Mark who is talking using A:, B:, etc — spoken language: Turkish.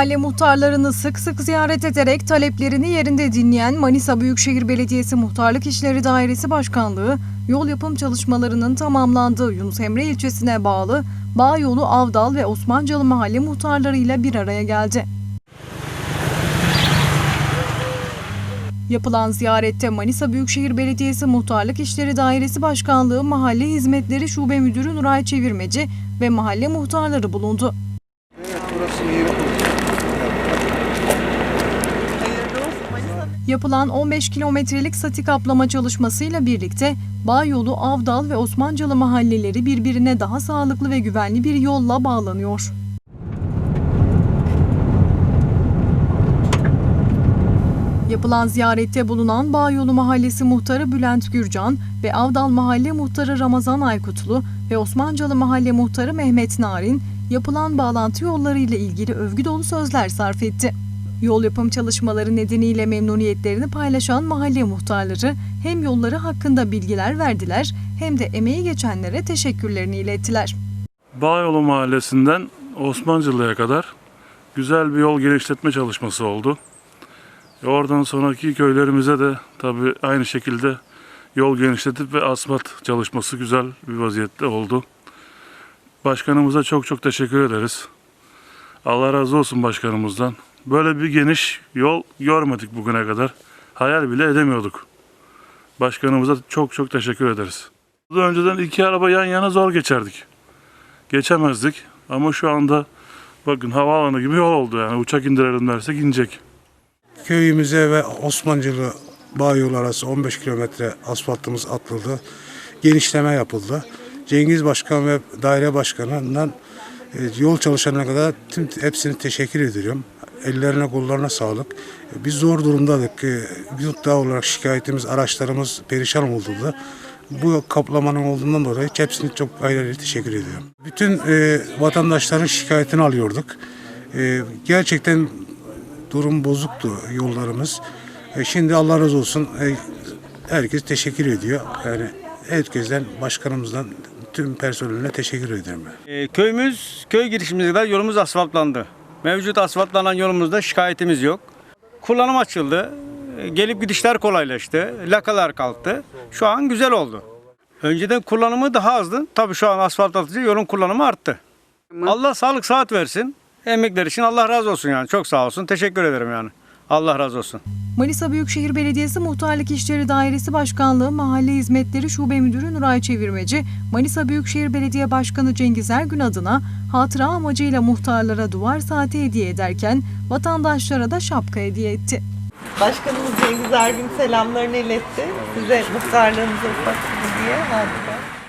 A: mahalle muhtarlarını sık sık ziyaret ederek taleplerini yerinde dinleyen Manisa Büyükşehir Belediyesi Muhtarlık İşleri Dairesi Başkanlığı, yol yapım çalışmalarının tamamlandığı Yunus Emre ilçesine bağlı Bağyolu, Avdal ve Osmancalı mahalle muhtarlarıyla bir araya geldi. Yapılan ziyarette Manisa Büyükşehir Belediyesi Muhtarlık İşleri Dairesi Başkanlığı Mahalle Hizmetleri Şube Müdürü Nuray Çevirmeci ve mahalle muhtarları bulundu.
B: Evet burası yeri
A: Yapılan 15 kilometrelik sati kaplama çalışmasıyla birlikte Bağyolu, Avdal ve Osmancalı mahalleleri birbirine daha sağlıklı ve güvenli bir yolla bağlanıyor. Yapılan ziyarette bulunan Bağyolu Mahallesi Muhtarı Bülent Gürcan ve Avdal Mahalle Muhtarı Ramazan Aykutlu ve Osmancalı Mahalle Muhtarı Mehmet Narin yapılan bağlantı yolları ile ilgili övgü dolu sözler sarf etti. Yol yapım çalışmaları nedeniyle memnuniyetlerini paylaşan mahalle muhtarları hem yolları hakkında bilgiler verdiler hem de emeği geçenlere teşekkürlerini ilettiler.
C: Bağyolu Mahallesi'nden Osmancılı'ya kadar güzel bir yol genişletme çalışması oldu. E oradan sonraki köylerimize de tabii aynı şekilde yol genişletip ve asfalt çalışması güzel bir vaziyette oldu. Başkanımıza çok çok teşekkür ederiz. Allah razı olsun başkanımızdan. Böyle bir geniş yol görmedik bugüne kadar. Hayal bile edemiyorduk. Başkanımıza çok çok teşekkür ederiz. Önceden iki araba yan yana zor geçerdik geçemezdik. Ama şu anda bakın havaalanı gibi yol oldu yani. Uçak indirelim dersek inecek.
B: Köyümüze ve Osmancılı bağ yolu arası 15 kilometre asfaltımız atıldı. Genişleme yapıldı. Cengiz Başkan ve daire başkanından yol çalışanına kadar tüm hepsini teşekkür ediyorum. Ellerine kollarına sağlık. Biz zor durumdaydık. E, Bir daha olarak şikayetimiz araçlarımız perişan oldu da. Bu kaplamanın olduğundan dolayı hepsini çok ayrı teşekkür ediyorum. Bütün e, vatandaşların şikayetini alıyorduk. E, gerçekten durum bozuktu yollarımız. E, şimdi Allah razı olsun e, herkes teşekkür ediyor. Yani herkesten, başkanımızdan, tüm personeline teşekkür ederim. ben.
D: Ee, köyümüz, köy girişimize kadar yolumuz asfaltlandı. Mevcut asfaltlanan yolumuzda şikayetimiz yok. Kullanım açıldı. Ee, Gelip gidişler kolaylaştı. Lakalar kalktı. Şu an güzel oldu. Önceden kullanımı daha azdı. Tabii şu an asfalt atınca yolun kullanımı arttı. Allah sağlık saat versin. Emekler için Allah razı olsun yani. Çok sağ olsun. Teşekkür ederim yani. Allah razı olsun.
A: Manisa Büyükşehir Belediyesi Muhtarlık İşleri Dairesi Başkanlığı Mahalle Hizmetleri Şube Müdürü Nuray Çevirmeci, Manisa Büyükşehir Belediye Başkanı Cengiz Ergün adına hatıra amacıyla muhtarlara duvar saati hediye ederken vatandaşlara da şapka hediye etti.
E: Başkanımız Cengiz Ergün selamlarını iletti. Size muhtarlığınıza ufak bir hediye hatıra.